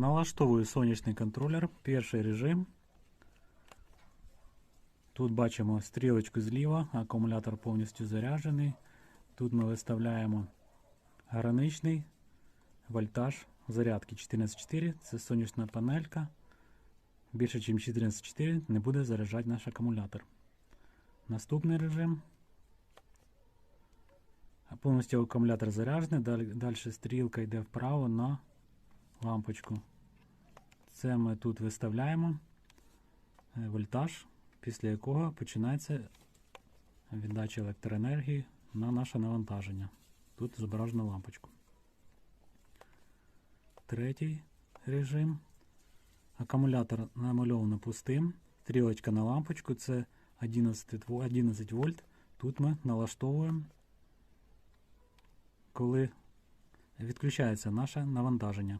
Налаштовую сонячний контролер. Перший режим. Тут бачимо стрілочку зліва, акумулятор повністю заряджений. Тут ми виставляємо граничний вольтаж зарядки 14.4. Це сонячна панелька. Більше, ніж 14.4 не буде заряджати наш акумулятор. Наступний режим. Повністю акумулятор заряджений. Далі, стрілка йде вправо на лампочку. Це ми тут виставляємо е, вольтаж, після якого починається віддача електроенергії на наше навантаження. Тут зображено лампочку. Третій режим. Акумулятор намальовано пустим. Стрілочка на лампочку це 11, 11 вольт. Тут ми налаштовуємо, коли відключається наше навантаження.